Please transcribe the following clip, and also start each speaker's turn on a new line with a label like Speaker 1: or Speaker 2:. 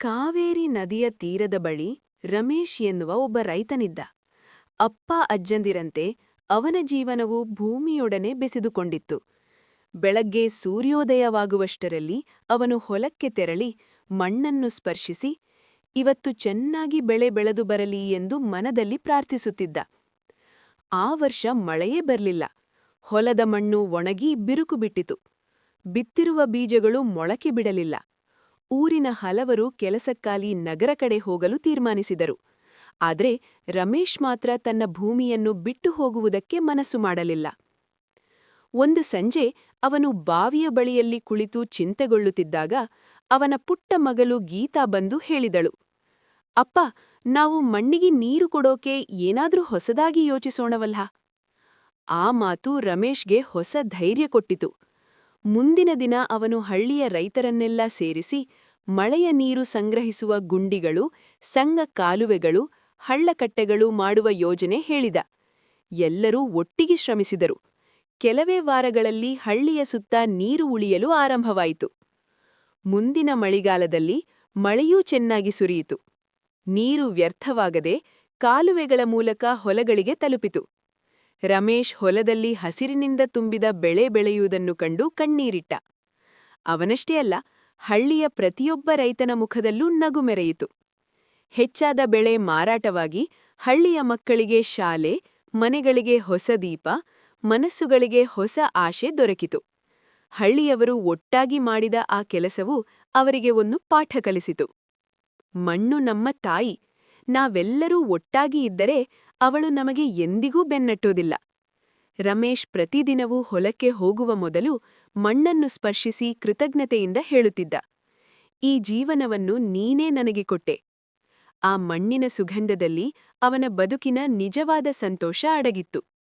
Speaker 1: ಕಾವೇರಿ ನದಿಯ ತೀರದ ಬಳಿ ರಮೇಶ್ ಎನ್ನುವ ಒಬ್ಬ ರೈತನಿದ್ದ. ಅಪ್ಪ ಅಜ್ಜಂದಿರಂತೆ ಅವನ ಜೀವನವು ಭೂಮಿಯೊಡನೆ ಬೆಸೆದುಕೊಂಡಿತ್ತು. ಬೆಳಗ್ಗೆ ಸೂರ್ಯೋದಯವಾಗುವಷ್ಟರಲ್ಲಿ ಅವನು ಹೊಲಕ್ಕೆ ತೆರಳಿ ಮಣ್ಣನ್ನು ಸ್ಪರ್ಶಿಸಿ, ಇವತ್ತು ಚೆನ್ನಾಗಿ ಬೆಳೆ ಬೆಳೆದು ಬರಲಿ ಎಂದು ಮನದಲ್ಲಿ ಪ್ರಾರ್ಥಿಸುತ್ತಿದ್ದ. ಆ ವರ್ಷ ಮಳೆಯೇ ಬರಲಿಲ್ಲ. ಹೊಲದ ಮಣ್ಣು ಒಣಗಿ ಬಿರುಕು ಬಿಟ್ಟಿತು. ಬಿತ್ತಿರುವ ಬೀಜಗಳು ಮೊಳಕೆ ಬಿಡಲಿಲ್ಲ. ಊರಿನ ಹಲವರು ಕೆಲಸಕ್ಕಾಗಿ ನಗರ ಕಡೆ ಹೋಗಲು ತೀರ್ಮಾನಿಸಿದರು. ಆದರೆ ರಮೇಶ್ ಮಾತ್ರ ತನ್ನ ಭೂಮಿಯನ್ನು ಬಿಟ್ಟು ಹೋಗುವುದಕ್ಕೆ ಮನಸ್ಸು ಮಾಡಲಿಲ್ಲ. ಒಂದು ಸಂಜೆ ಅವನು ಬಾವಿಯ ಬಳಿಯಲ್ಲಿ ಕುಳಿತು ಚಿಂತೆಗೊಳ್ಳುತ್ತಿದ್ದಾಗ ಅವನ ಪುಟ್ಟ ಮಗಳು ಗೀತಾ ಬಂದು ಹೇಳಿದಳು. ಅಪ್ಪ, ನಾವು ಮಣ್ಣಿಗೆ ನೀರು ಕೊಡೋಕೆ ಏನಾದ್ರೂ ಹೊಸದಾಗಿ ಯೋಚಿಸೋಣವಲ್ಲ ಆ ಮಾತು ರಮೇಶ್ಗೆ ಹೊಸ ಧೈರ್ಯ ಕೊಟ್ಟಿತು. ಮುಂದಿನ ದಿನ ಅವನು ಹಳ್ಳಿಯ ರೈತರನ್ನೆಲ್ಲ ಸೇರಿಸಿ ಮಳೆಯ ನೀರು ಸಂಗ್ರಹಿಸುವ ಗುಂಡಿಗಳು, ಸಂಘ ಕಾಲುವೆಗಳು, ಹಳ್ಳಕಟ್ಟೆಗಳು ಮಾಡುವ ಯೋಜನೆ ಹೇಳಿದ. ಎಲ್ಲರೂ ಒಟ್ಟಿಗೆ ಶ್ರಮಿಸಿದರು. ಕೆಲವೇ ವಾರಗಳಲ್ಲಿ ಹಳ್ಳಿಯ ಸುತ್ತ ನೀರು ಉಳಿಯಲು ಆರಂಭವಾಯಿತು. ಮುಂದಿನ ಮಳಿಗಾಲದಲ್ಲಿ ಮಳೆಯೂ ಚೆನ್ನಾಗಿ ಸುರಿಯಿತು. ನೀರು ವ್ಯರ್ಥವಾಗದೆ ಕಾಲುವೆಗಳ ಮೂಲಕ ಹೊಲಗಳಿಗೆ ತಲುಪಿತು. ರಮೇಶ್ ಹೊಲದಲ್ಲಿ ಹಸಿರಿನಿಂದ ತುಂಬಿದ ಬೆಳೆ ಬೆಳೆಯುವುದನ್ನು ಕಂಡು ಕಣ್ಣೀರಿಟ್ಟ. ಅವನಷ್ಟೇ ಅಲ್ಲ, ಹಳ್ಳಿಯ ಪ್ರತಿಯೊಬ್ಬ ರೈತನ ಮುಖದಲ್ಲೂ ನಗು ಮೆರೆಯಿತು. ಹೆಚ್ಚಾದ ಬೆಳೆ ಮಾರಾಟವಾಗಿ ಹಳ್ಳಿಯ ಮಕ್ಕಳಿಗೆ ಶಾಲೆ, ಮನೆಗಳಿಗೆ ಹೊಸ ದೀಪ, ಮನಸ್ಸುಗಳಿಗೆ ಹೊಸ ಆಶೆ ದೊರಕಿತು. ಹಳ್ಳಿಯವರು ಒಟ್ಟಾಗಿ ಮಾಡಿದ ಆ ಕೆಲಸವು ಅವರಿಗೆ ಒಂದು ಪಾಠ ಕಲಿಸಿತು. ಮಣ್ಣು ನಮ್ಮ ತಾಯಿ ನಾವೆಲ್ಲರೂ ಒಟ್ಟಾಗಿ ಇದ್ದರೆ ಅವಳು ನಮಗೆ ಎಂದಿಗೂ ಬೆನ್ನಟ್ಟುವುದಿಲ್ಲ. ರಮೇಶ್ ಪ್ರತಿದಿನವೂ ಹೊಲಕ್ಕೆ ಹೋಗುವ ಮೊದಲು ಮಣ್ಣನ್ನು ಸ್ಪರ್ಶಿಸಿ ಕೃತಜ್ಞತೆಯಿಂದ ಹೇಳುತ್ತಿದ್ದ. ಈ ಜೀವನವನ್ನು ನೀನೇ ನನಗೆ ಕೊಟ್ಟೆ. ಆ ಮಣ್ಣಿನ ಸುಗಂಧದಲ್ಲಿ ಅವನ ಬದುಕಿನ ನಿಜವಾದ ಸಂತೋಷ ಅಡಗಿತ್ತು.